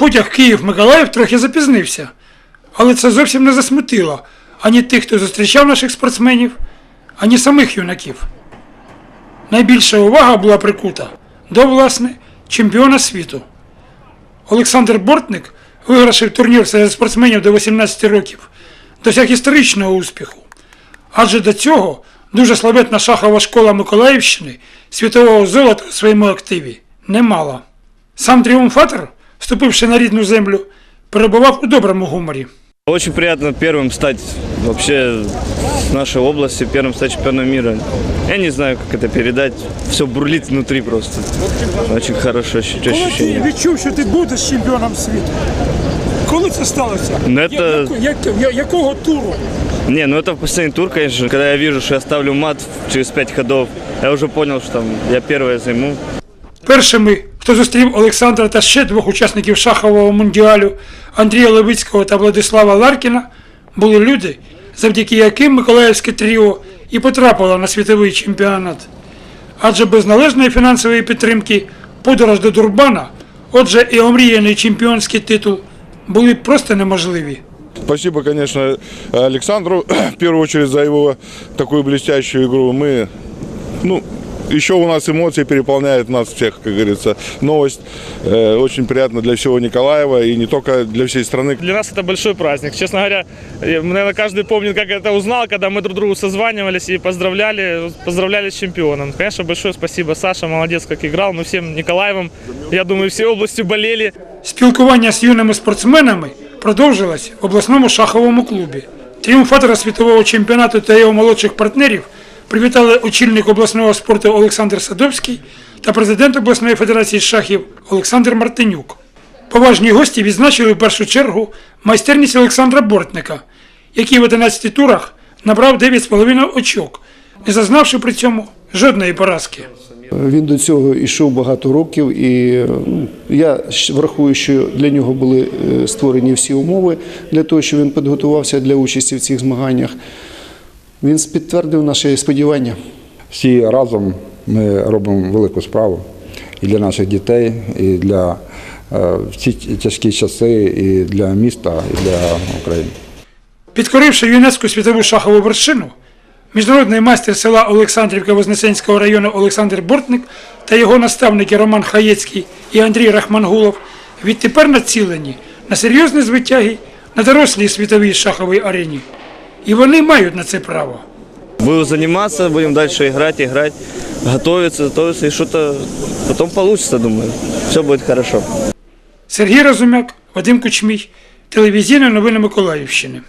Потяг Київ-Миколаїв трохи запізнився, але це зовсім не засмутило ані тих, хто зустрічав наших спортсменів, ані самих юнаків. Найбільша увага була прикута до, власне, чемпіона світу. Олександр Бортник, вигравши турнір серед спортсменів до 18 років, досяг історичного успіху. Адже до цього дуже славетна шахова школа Миколаївщини світового золота у своєму активі не мала. Сам тріумфатор, вступивши на рідну землю, перебував у доброму гуморі. Очень приятно первым стать вообще в нашей области, первым стать чемпионом мира. Я не знаю, как это передать. Все бурлит внутри просто. Очень хорошее ощущ- Коли ти ощущение. відчув, що ти будеш чемпіоном світу? Коли це сталося? Ну, это- Я- я- я- якого туру? Не, ну это в последний тур, конечно. Когда я вижу, что я ставлю мат через пять ходов, я уже понял, что там я первое займу. Першими, хто зустрів Олександра та ще двох учасників шахового мундіалю Андрія Левицького та Владислава Ларкіна, були люди, завдяки яким Миколаївське тріо і потрапило на світовий чемпіонат. Адже без належної фінансової підтримки подорож до Дурбана, отже, і омріяний чемпіонський титул, були просто неможливі. Спасибо, конечно, Александру, в первую очередь, за его такую блестящую игру. Мы, ну, еще у нас эмоции переполняют нас всех, как говорится. Новость э, очень приятна для всего Николаева и не только для всей страны. Для нас это большой праздник. Честно говоря, э, наверное, каждый помнит, как это узнал, когда мы друг другу созванивались и поздравляли, поздравляли с чемпионом. Конечно, большое спасибо. Саша молодец, как играл. Мы всем Николаевым, я думаю, всей областью болели. Спілкування з юними спортсменами продовжилось в обласному шаховому клубі. Тріумфатора світового чемпіонату та його молодших партнерів привітали очільник обласного спорту Олександр Садовський та президент обласної федерації шахів Олександр Мартинюк. Поважні гості відзначили в першу чергу майстерність Олександра Бортника, який в 11 турах набрав 9,5 очок, не зазнавши при цьому жодної поразки. Він до цього йшов багато років, і ну, я врахую, що для нього були е, створені всі умови для того, щоб він підготувався для участі в цих змаганнях. Він підтвердив наші сподівання. Всі разом ми робимо велику справу і для наших дітей, і для е, в ці тяжкі часи, і для міста, і для України. Підкоривши ЮНЕСКО світову шахову вершину, міжнародний майстер села Олександрівка Вознесенського району Олександр Бортник та його наставники Роман Хаєцький і Андрій Рахмангулов відтепер націлені на серйозні звитяги на дорослій світовій шаховій арені. І вони мають на це право. Буду заниматься, будем дальше играть, играть, готовиться, готовиться, и что-то потом получится, думаю. Все будет хорошо. Сергій Розумяк, Вадим Кучмій, телевізійні новини Миколаївщини.